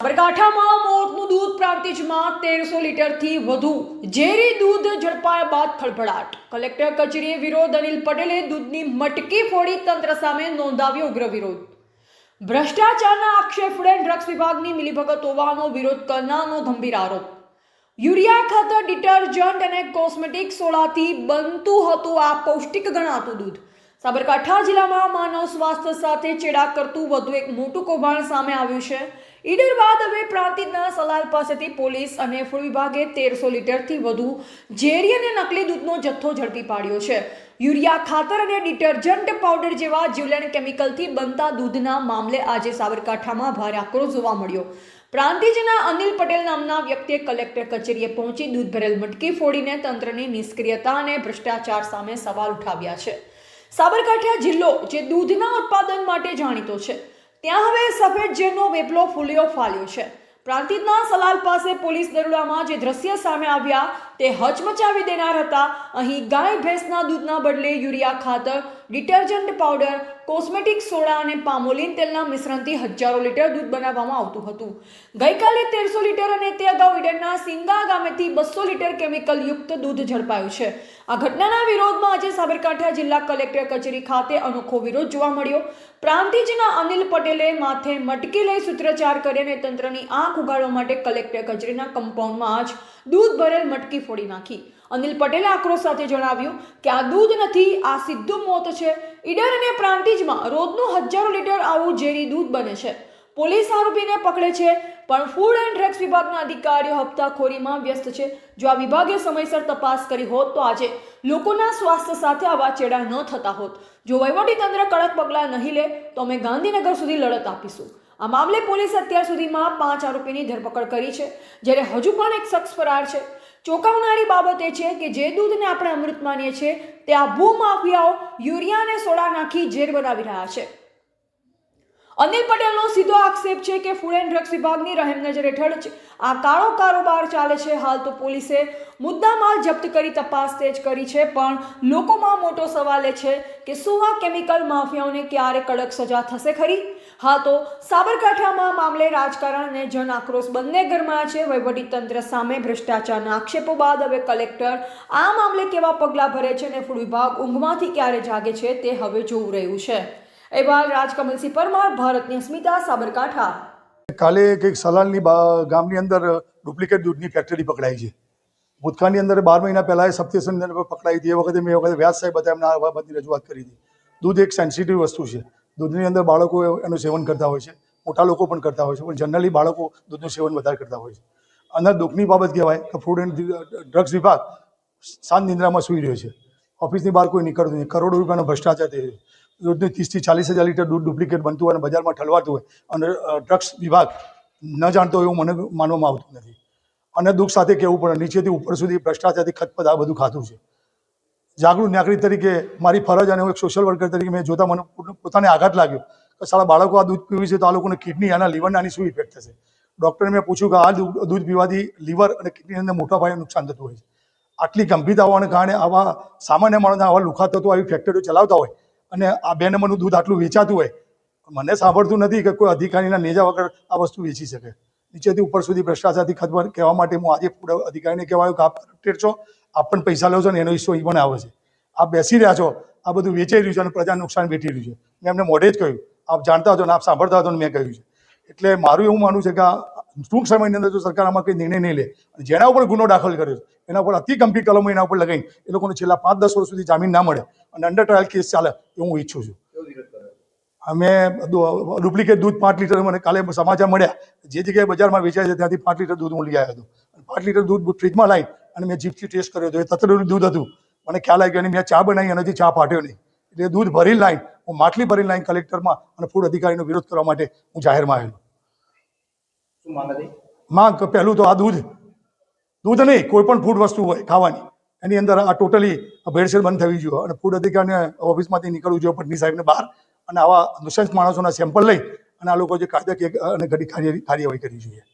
સાબરકાંઠામાં મોતનું દૂધ પ્રાંતિજમાં તેરસો લીટરથી વધુ. ઝેરી દૂધ ઝડપાયા બાદ ખળભળાટ કલેક્ટર કચેરીએ વિરોધ અનિલ પટેલે દૂધની મટકી ફોડી તંત્ર સામે નોંધાવ્યો ઉગ્ર વિરોધ. ભ્રષ્ટાચારના આક્ષેપ ફૂડ ડ્રગ્સ વિભાગની મિલીભગત હોવાનો વિરોધ કરનારનો ગંભીર આરોપ. યુરિયા ખાતર, ડિટર્જન્ટ અને કોસ્મેટિક સોડાથી બનતું હતું આ પૌષ્ટિક ગણાતું દૂધ. સાબરકાંઠા જિલ્લામાં માનવ સ્વાસ્થ્ય સાથે ચેડા કરતું વધુ એક મોટું કૌભાંડ સામે આવ્યું છે. ઈડર બાદ હવે પ્રાંતિજના સલાલ પાસેથી પોલીસ અને ફૂડ વિભાગે તેરસો લીટરથી વધુ ઝેરી અને નકલી દૂધનો જથ્થો ઝડપી પાડ્યો છે. યુરિયા, ખાતર અને ડિટર્જન્ટ પાવડર જેવા જીવલેણ કેમિકલથી બનતા દૂધના મામલે આજે સાબરકાંઠામાં ભારે આક્રોશ જોવા મળ્યો. પ્રાંતિજના અનિલ પટેલ નામના વ્યક્તિએ કલેક્ટર કચેરીએ પહોંચી દૂધ ભરેલ મટકી ફોડીને તંત્રની નિષ્ક્રિયતા અને ભ્રષ્ટાચાર સામે સવાલ ઉઠાવ્યા છે. સાબરકાંઠા જિલ્લો જે દૂધના ઉત્પાદન માટે જાણીતો છે. ત્યાં હવે સફેદ ઝેરનો વેપલો ફૂલ્યો ફાલ્યો છે. પ્રાંતિજના સલાલ પાસે પોલીસ દરોડામાં જે દ્રશ્ય સામે આવ્યા તે હચમચાવી દેનાર હતા. અહીં ગાય ભેંસના દૂધના બદલે યુરિયા ખાતર ડિટર્જન્ટ પાવડર, કોસ્મેટિક સોડા અને પામોલિન તેલના મિશ્રણથી હજારો લીટર દૂધ બનાવવામાં આવતું હતું. ગઈકાલે તેરસો લીટર અને તે અગાઉ ઈડનના સિંગા ગામેથી બસો લીટર કેમિકલ યુક્ત દૂધ ઝડપાયું છે. આ ઘટનાના વિરોધમાં આજે સાબરકાંઠા જિલ્લા કલેક્ટર કચેરી ખાતે અનોખો વિરોધ જોવા મળ્યો. પ્રાંતિજના અનિલ પટેલે માથે મટકી લઈ સૂત્રચાર કરીને તંત્રની આંખ ઉગાડવા માટે કલેક્ટર કચેરીના કમ્પાઉન્ડમાં જ દૂધ ભરેલ મટકી ફોડી નાખી. અનિલ પટેલે આક્રોશ સાથે જણાવ્યું કે આ દૂધ નથી, આ સીધું મોત છે. ઈડર અને પ્રાંતિજમાં રોજનું હજારો લીટર આવું ઝેરી દૂધ બને છે. પોલીસ આરોપીને પકડે છે, પણ ફૂડ એન્ડ ડ્રગ્સ વિભાગના અધિકારીઓ હપ્તાખોરીમાં વ્યસ્ત છે. જો આ વિભાગે સમયસર તપાસ કરી હોત તો આજે લોકોના સ્વાસ્થ્ય સાથે આવા ચેડા ન થતા હોત. જો વહીવટીતંત્ર કડક પગલાં નહીં લે, તો અમે ગાંધીનગર સુધી લડત આપીશું. આ મામલે પોલીસે અત્યાર સુધીમાં પાંચ આરોપીની ધરપકડ કરી છે, જ્યારે હજુ પણ એક શખ્સ ફરાર છે. ચોંકાવનારી બાબત એ છે કે જે દૂધને આપણે અમૃત માનીએ છીએ, તે આ ભૂમાફિયાઓ યુરિયા અને સોડા નાખી ઝેર બનાવી રહ્યા છે. અનિલ પટેલનો સીધો આક્ષેપ છે કે ફૂડ એન્ડ ડ્રગ્સ વિભાગની રહેમ નજર હેઠળ આ કાળો કારોબાર ચાલે છે. હાલ તો પોલીસે મુદ્દામાલ જપ્ત કરી તપાસ તેજ કરી છે, પણ લોકોમાં મોટો સવાલ એ છે કે શું આ કેમિકલ માફિયાઓને ક્યારે કડક સજા થશે ખરી? હા તો સાબરકાંઠામાં મામલે રાજકારણ અને જન આક્રોશ બંને ગરમાયા છે. વહીવટીતંત્ર સામે ભ્રષ્ટાચારના આક્ષેપો બાદ હવે કલેક્ટર આ મામલે કેવા પગલાં ભરે છે અને ફૂડ વિભાગ ઊંઘમાંથી ક્યારે જાગે છે તે હવે જોવું રહ્યું છે. અહેવાલ રાજકમલસિંહ પરમાર, ભારતની અસ્મિતા, સાબરકાંઠા. કાલે કંઈક સલાલની ગામની અંદર ડુપ્લિકેટ દૂધની ફેક્ટરી પકડાઈ છે. ભૂતકાળની અંદર બાર મહિના પહેલાં એ સપ્ટેશનની અંદર પકડાઈ હતી. એ વખતે મેં એ વખતે વ્યાસ સાહેબ હતા, એમને આ બાબતની રજૂઆત કરી હતી. દૂધ એક સેન્સિટિવ વસ્તુ છે. દૂધની અંદર બાળકો એનું સેવન કરતા હોય છે. મોટા લોકો પણ કરતા હોય છે. પણ જનરલી બાળકો દૂધનું સેવન વધારે કરતા હોય છે. અને દુઃખની બાબત કહેવાય કે ફૂડ એન્ડ ડ્રગ્સ વિભાગ શાંત નિંદ્રામાં સૂઈ રહ્યો છે. ઓફિસની બહાર કોઈ નીકળતું નહીં. કરોડો રૂપિયાનો ભ્રષ્ટાચાર થઈ રહ્યો દૂધની ત્રીસથી ચાલીસ હજાર લીટર દૂધ ડુપ્લિકેટ બનતું હોય અને બજારમાં ઠલવાતું હોય અને ડ્રગ્સ વિભાગ ન જાણતો એવું મને માનવામાં આવતું નથી. અને દુઃખ સાથે કહેવું પડે, નીચેથી ઉપર સુધી ભ્રષ્ટાચારથી ખતપત આ બધું ખાતું છે. જાગૃત નાગરિક તરીકે મારી ફરજ અને હું એક સોશિયલ વર્કર તરીકે મેં જોતા મને પોતાને આઘાત લાગ્યો કે સારા બાળકો આ દૂધ પીવી છે તો આ લોકોને કિડની આના લીવરના આની શું ઇફેક્ટ થશે? ડૉક્ટરને મેં પૂછ્યું કે આ દૂધ પીવાથી લીવર અને કિડની અંદર મોટા પાયે નુકસાન થતું હોય છે. આટલી ગંભીરતા હોવાને કારણે આવા સામાન્ય માણસના આવા લુખા થતું આવી ફેક્ટરીઓ ચલાવતા હોય અને આ બે નંબરનું દૂધ આટલું વેચાતું હોય મને સાંભળતું નથી કે કોઈ અધિકારીના નેજા વગર આ વસ્તુ વેચી શકે. નીચેથી ઉપર સુધી ભ્રષ્ટાચારથી ખતમ કહેવા માટે હું આજે અધિકારીને કહેવાયું કે આપ છો, આપ પણ પૈસા લો છો ને એનો હિસ્સો એ પણ આવે છે. આપ બેસી રહ્યા છો, આ બધું વેચાઈ રહ્યું છે અને પ્રજા નુકસાન વેઠી રહ્યું છે. મેં એમને મોઢે જ કહ્યું, આપ જાણતા હતો ને આપ સાંભળતા હતો ને મેં કહ્યું છે. એટલે મારું એવું માનવું છે કે આ ટૂંક સમયની અંદર જો સરકાર આમાં કંઈ નિર્ણય નહીં લે અને જેના ઉપર ગુનો દાખલ કર્યો એના ઉપર અતિ ગંભીર કલમો એના ઉપર લગાવી એ લોકોને છેલ્લા પાંચ દસ વર્ષ સુધી જામીન ના મળે અને અંડર ટ્રાયલ કેસ ચાલે એ હું ઈચ્છું છું. અમે ડુપ્લિકેટ દૂધ પાંચ લીટર મને કાલે સમાચાર મળ્યા. જે જગ્યાએ બજારમાં વેચાય છે ત્યાંથી પાંચ લીટર દૂધ હું લઈ આવ્યો હતો. અને પાંચ લીટર દૂધ ફ્રીજમાં લાવી અને મેં જીપથી ટેસ્ટ કર્યો હતો. એ તતડેલું દૂધ હતું. મને ખ્યાલ આવી ગયો અને મેં ચા બનાવી અને હજી ચા ફાટ્યો નહીં. એટલે દૂધ ભરી લાઈન હું માટલી ભરી લાઈન કલેક્ટરમાં અને ફૂડ અધિકારીનો વિરોધ કરવા માટે હું જાહેરમાં આવેલો. માંગ પહેલું તો આ દૂધ. દૂધ નહીં કોઈ પણ ફૂડ વસ્તુ હોય, ખાવાની, એની અંદર આ ટોટલી ભેળસેળ બંધ થવી જોઈએ અને ફૂડ અધિકારીને ઓફિસમાંથી નીકળવું જોઈએ પટની સાહેબને બહાર અને આવા નૃશંસ માણસોના સેમ્પલ લઈ અને આ લોકો જે કાયદાકીય અને ઘડી કાર્ય કાર્યવાહી કરવી જોઈએ.